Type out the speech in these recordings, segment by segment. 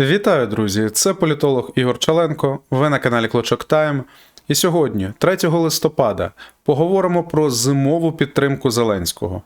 Вітаю, друзі! Це політолог Ігор Чаленко. Ви на каналі Клочок Тайм. І сьогодні, 3 листопада, поговоримо про зимову підтримку Зеленського,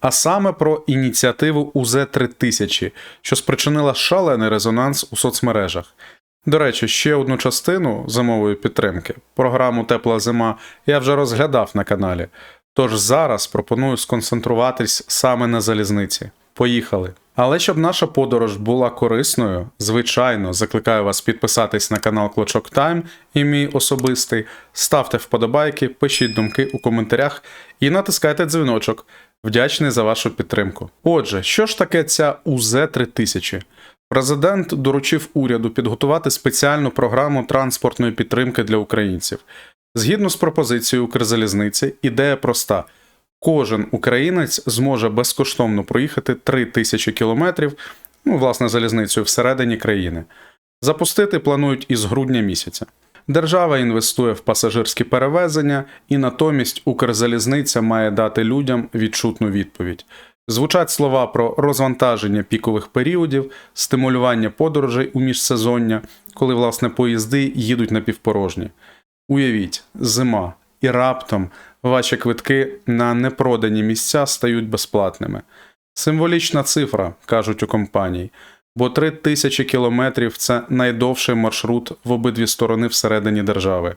а саме про ініціативу УЗ 3000, що спричинила шалений резонанс у соцмережах. До речі, ще одну частину зимової підтримки, програму Тепла зима, я вже розглядав на каналі. Тож зараз пропоную сконцентруватись саме на залізниці. Поїхали! Але щоб наша подорож була корисною, звичайно, закликаю вас підписатись на канал Клочок Тайм і мій особистий, ставте вподобайки, пишіть думки у коментарях і натискайте дзвіночок. Вдячний за вашу підтримку. Отже, що ж таке ця УЗ 3000? Президент доручив уряду підготувати спеціальну програму транспортної підтримки для українців. Згідно з пропозицією Укрзалізниці, ідея проста. Кожен українець зможе безкоштовно проїхати 3 тисячі кілометрів, ну, власне, залізницею всередині країни. Запустити планують із грудня місяця. Держава інвестує в пасажирські перевезення, і натомість Укрзалізниця має дати людям відчутну відповідь. Звучать слова про розвантаження пікових періодів, стимулювання подорожей у міжсезоння, коли власне поїзди їдуть на півпорожні. Уявіть, зима, і раптом ваші квитки на непродані місця стають безплатними. Символічна цифра, кажуть у компанії, бо 3 тисячі кілометрів це найдовший маршрут в обидві сторони всередині держави.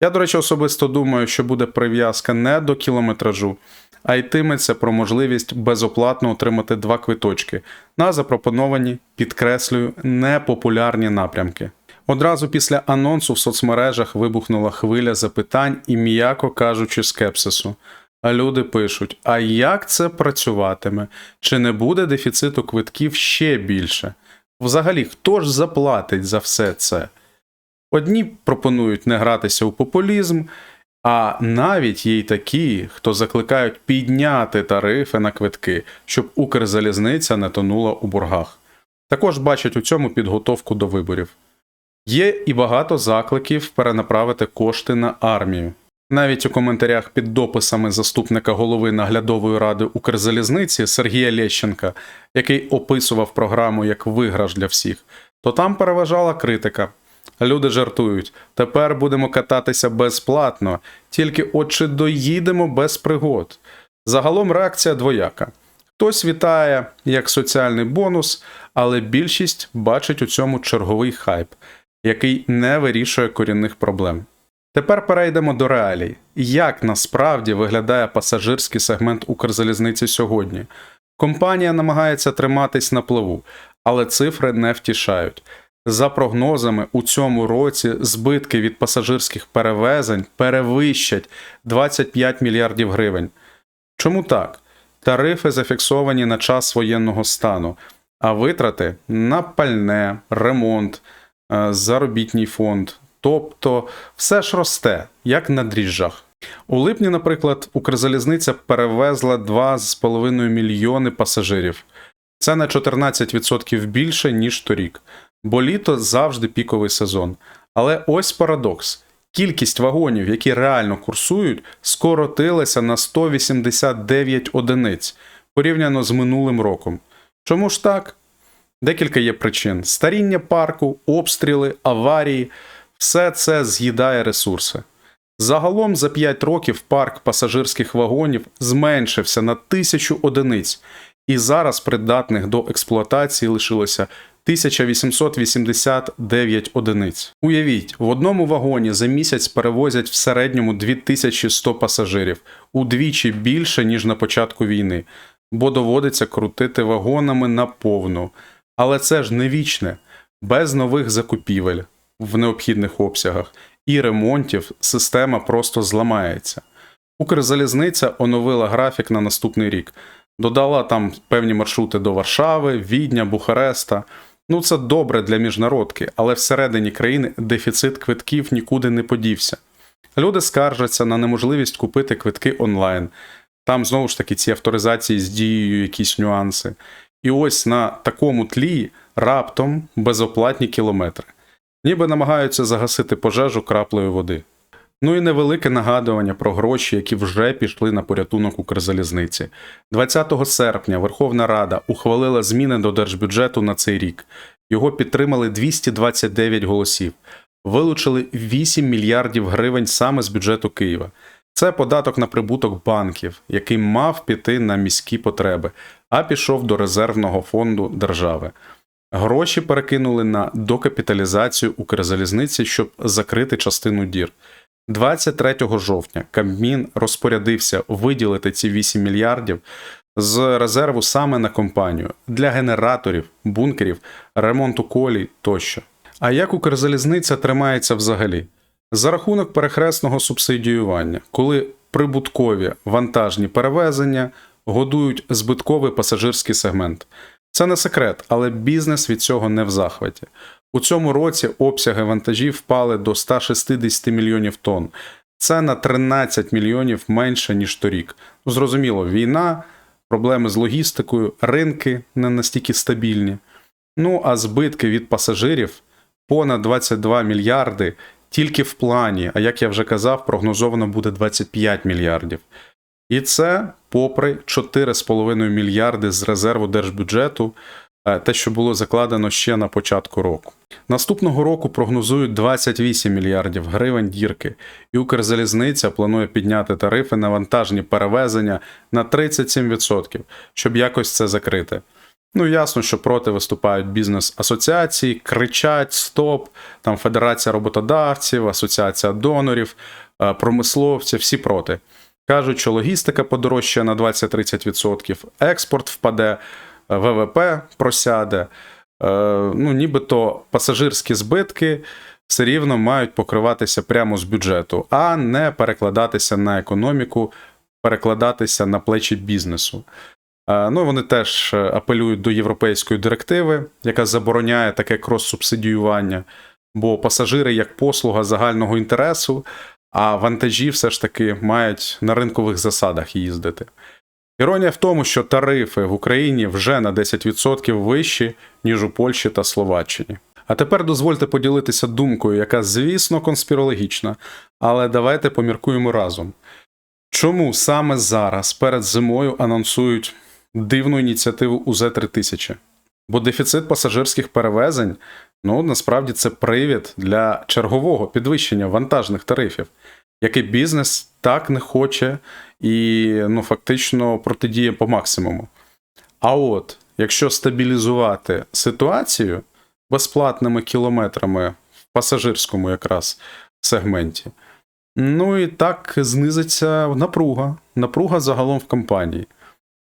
Я, до речі, особисто думаю, що буде прив'язка не до кілометражу, а йтиметься про можливість безоплатно отримати два квиточки на запропоновані, підкреслюю, непопулярні напрямки. Одразу після анонсу в соцмережах вибухнула хвиля запитань і, м'яко кажучи, скепсису. А люди пишуть: а як це працюватиме? Чи не буде дефіциту квитків ще більше? Взагалі, хто ж заплатить за все це? Одні пропонують не гратися у популізм, а навіть є й такі, хто закликають підняти тарифи на квитки, щоб Укрзалізниця не тонула у боргах. Також бачать у цьому підготовку до виборів. Є і багато закликів перенаправити кошти на армію. Навіть у коментарях під дописами заступника голови наглядової ради Укрзалізниці Сергія Лещенка, який описував програму як виграш для всіх, то там переважала критика. Люди жартують: тепер будемо кататися безплатно, тільки от чи доїдемо без пригод. Загалом реакція двояка. Хтось вітає як соціальний бонус, але більшість бачить у цьому черговий хайп, який не вирішує корінних проблем. Тепер перейдемо до реалій. Як насправді виглядає пасажирський сегмент Укрзалізниці сьогодні? Компанія намагається триматись на плаву, але цифри не втішають. За прогнозами, у цьому році збитки від пасажирських перевезень перевищать 25 мільярдів гривень. Чому так? Тарифи зафіксовані на час воєнного стану, а витрати на пальне, ремонт, заробітній фонд. Тобто все ж росте, як на дріжджах. У липні, наприклад, Укрзалізниця перевезла 2,5 мільйони пасажирів. Це на 14% більше, ніж торік, бо літо завжди піковий сезон. Але ось парадокс: кількість вагонів, які реально курсують, скоротилася на 189 одиниць порівняно з минулим роком. Чому ж так? Декілька є причин: старіння парку, обстріли, аварії все це з'їдає ресурси. Загалом за 5 років парк пасажирських вагонів зменшився на тисячу одиниць, і зараз придатних до експлуатації лишилося 1889 одиниць. Уявіть, в одному вагоні за місяць перевозять в середньому 2100 пасажирів, удвічі більше, ніж на початку війни, бо доводиться крутити вагонами наповну. Але це ж не вічне, без нових закупівель в необхідних обсягах і ремонтів система просто зламається. Укрзалізниця оновила графік на наступний рік, додала там певні маршрути до Варшави, Відня, Бухареста. Ну, це добре для міжнародки, але всередині країни дефіцит квитків нікуди не подівся. Люди скаржаться на неможливість купити квитки онлайн. Там знову ж таки ці авторизації з дією якісь нюанси. І ось на такому тлі раптом безоплатні кілометри ніби намагаються загасити пожежу краплею води. Ну і невелике нагадування про гроші, які вже пішли на порятунок Укрзалізниці. 20 серпня Верховна Рада ухвалила зміни до держбюджету на цей рік. Його підтримали 229 голосів. Вилучили 8 мільярдів гривень саме з бюджету Києва. Це податок на прибуток банків, який мав піти на міські потреби, а пішов до резервного фонду держави. Гроші перекинули на докапіталізацію Укрзалізниці, щоб закрити частину дір. 23 жовтня Кабмін розпорядився виділити ці 8 мільярдів з резерву саме на компанію для генераторів, бункерів, ремонту колій тощо. А як Укрзалізниця тримається взагалі? За рахунок перехресного субсидіювання, коли прибуткові вантажні перевезення годують збитковий пасажирський сегмент. Це не секрет, але бізнес від цього не в захваті. У цьому році обсяги вантажів впали до 160 мільйонів тонн. Це на 13 мільйонів менше, ніж торік. Ну, зрозуміло, війна, проблеми з логістикою, ринки не настільки стабільні. Ну а збитки від пасажирів понад 22 мільярди тільки в плані, а як я вже казав, прогнозовано буде 25 мільярдів. І це попри 4,5 мільярди з резерву держбюджету, е, те, що було закладено ще на початку року. Наступного року прогнозують 28 мільярдів гривень дірки, і Укрзалізниця планує підняти тарифи на вантажні перевезення на 37%, щоб якось це закрити. Ну, ясно, що проти виступають бізнес-асоціації, кричать Стоп, там Федерація роботодавців, Асоціація донорів, е, промисловці, всі проти. Кажуть, що логістика подорожчає на 20-30%, експорт впаде, е, ВВП просяде. Е, Ну, нібито пасажирські збитки все рівно мають покриватися прямо з бюджету, а не перекладатися на економіку, перекладатися на плечі бізнесу. Е, Ну, вони теж апелюють до європейської директиви, яка забороняє таке крос-субсидіювання, бо пасажири як послуга загального інтересу, а вантажі все ж таки мають на ринкових засадах їздити. Іронія в тому, що тарифи в Україні вже на 10% вищі, ніж у Польщі та Словаччині. А тепер дозвольте поділитися думкою, яка, звісно, конспірологічна, але давайте поміркуємо разом. Чому саме зараз, перед зимою, анонсують дивну ініціативу УЗ-3000? Бо дефіцит пасажирських перевезень ну насправді це привід для чергового підвищення вантажних тарифів, який бізнес так не хоче і ну, фактично протидіє по максимуму. А от якщо стабілізувати ситуацію безплатними кілометрами в пасажирському якраз сегменті, ну і так знизиться напруга, напруга загалом в компанії.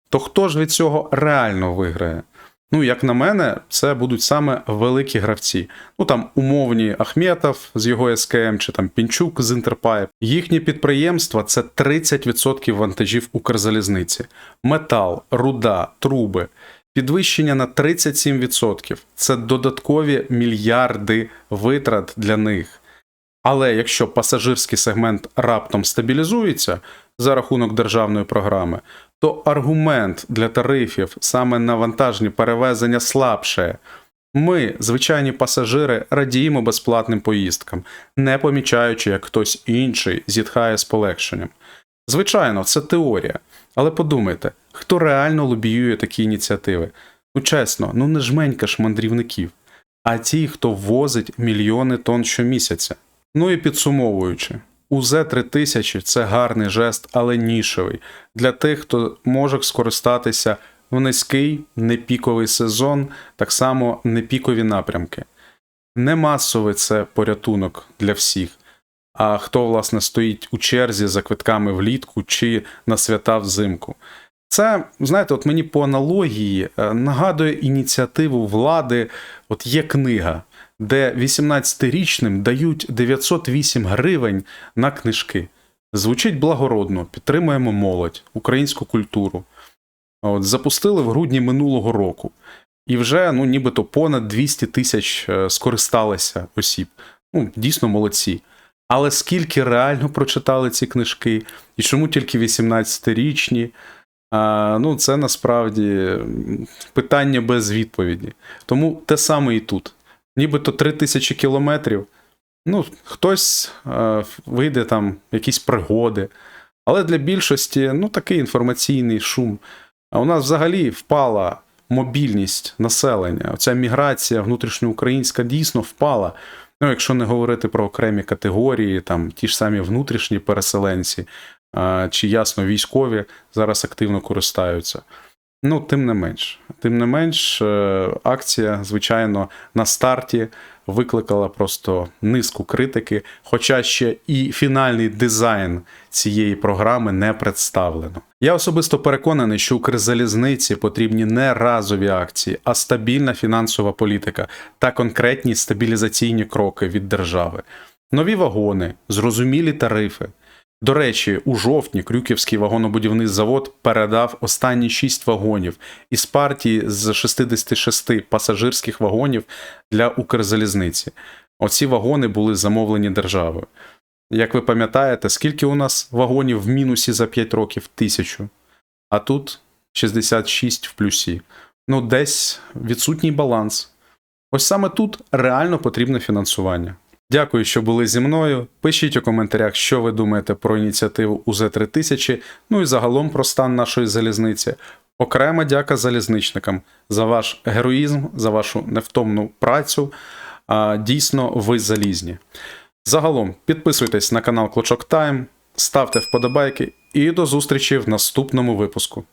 То хто ж від цього реально виграє? Ну, як на мене, це будуть саме великі гравці. Ну там умовні Ахметов з його СКМ чи там Пінчук з Інтерпайп. Їхні підприємства це 30% вантажів Укрзалізниці, метал, руда, труби. Підвищення на 37% це додаткові мільярди витрат для них. Але якщо пасажирський сегмент раптом стабілізується за рахунок державної програми, то аргумент для тарифів саме на вантажні перевезення слабше. Ми, звичайні пасажири, радіємо безплатним поїздкам, не помічаючи, як хтось інший зітхає з полегшенням. Звичайно, це теорія, але подумайте, хто реально лобіює такі ініціативи? Ну чесно, ну не жменька ж мандрівників, а ті, хто ввозить мільйони тонн щомісяця. Ну і підсумовуючи, УЗ-3000 – це гарний жест, але нішевий для тих, хто може скористатися в низький непіковий сезон, так само непікові напрямки. Не масовий це порятунок для всіх. А хто, власне, стоїть у черзі за квитками влітку чи на свята взимку. Це, знаєте, от мені по аналогії е, нагадує ініціативу влади, от є книга де 18-річним дають 908 гривень на книжки. Звучить благородно, підтримуємо молодь, українську культуру. От, Запустили в грудні минулого року. І вже ну, нібито понад 200 тисяч е, скористалися осіб. Ну, дійсно молодці. Але скільки реально прочитали ці книжки, і чому тільки 18-річні? А, Ну, це насправді питання без відповіді. Тому те саме і тут нібито 3000 кілометрів. Ну, хтось е, вийде там якісь пригоди. Але для більшості ну, такий інформаційний шум. А у нас взагалі впала мобільність населення. Оця міграція внутрішньоукраїнська дійсно впала. Ну, якщо не говорити про окремі категорії, там ті ж самі внутрішні переселенці а, чи ясно військові зараз активно користаються. Ну, тим не менш, тим не менш, е, акція, звичайно, на старті викликала просто низку критики, хоча ще і фінальний дизайн цієї програми не представлено. Я особисто переконаний, що Укрзалізниці потрібні не разові акції, а стабільна фінансова політика та конкретні стабілізаційні кроки від держави. Нові вагони, зрозумілі тарифи. До речі, у жовтні Крюківський вагонобудівний завод передав останні 6 вагонів із партії з 66 пасажирських вагонів для Укрзалізниці. Оці вагони були замовлені державою. Як ви пам'ятаєте, скільки у нас вагонів в мінусі за 5 років? Тисячу. А тут 66 в плюсі. Ну, десь відсутній баланс. Ось саме тут реально потрібне фінансування. Дякую, що були зі мною. Пишіть у коментарях, що ви думаєте про ініціативу УЗ-3000, ну і загалом про стан нашої залізниці. Окрема дяка залізничникам за ваш героїзм, за вашу невтомну працю. А, Дійсно, ви залізні. Загалом підписуйтесь на канал Клочок Тайм, ставте вподобайки і до зустрічі в наступному випуску.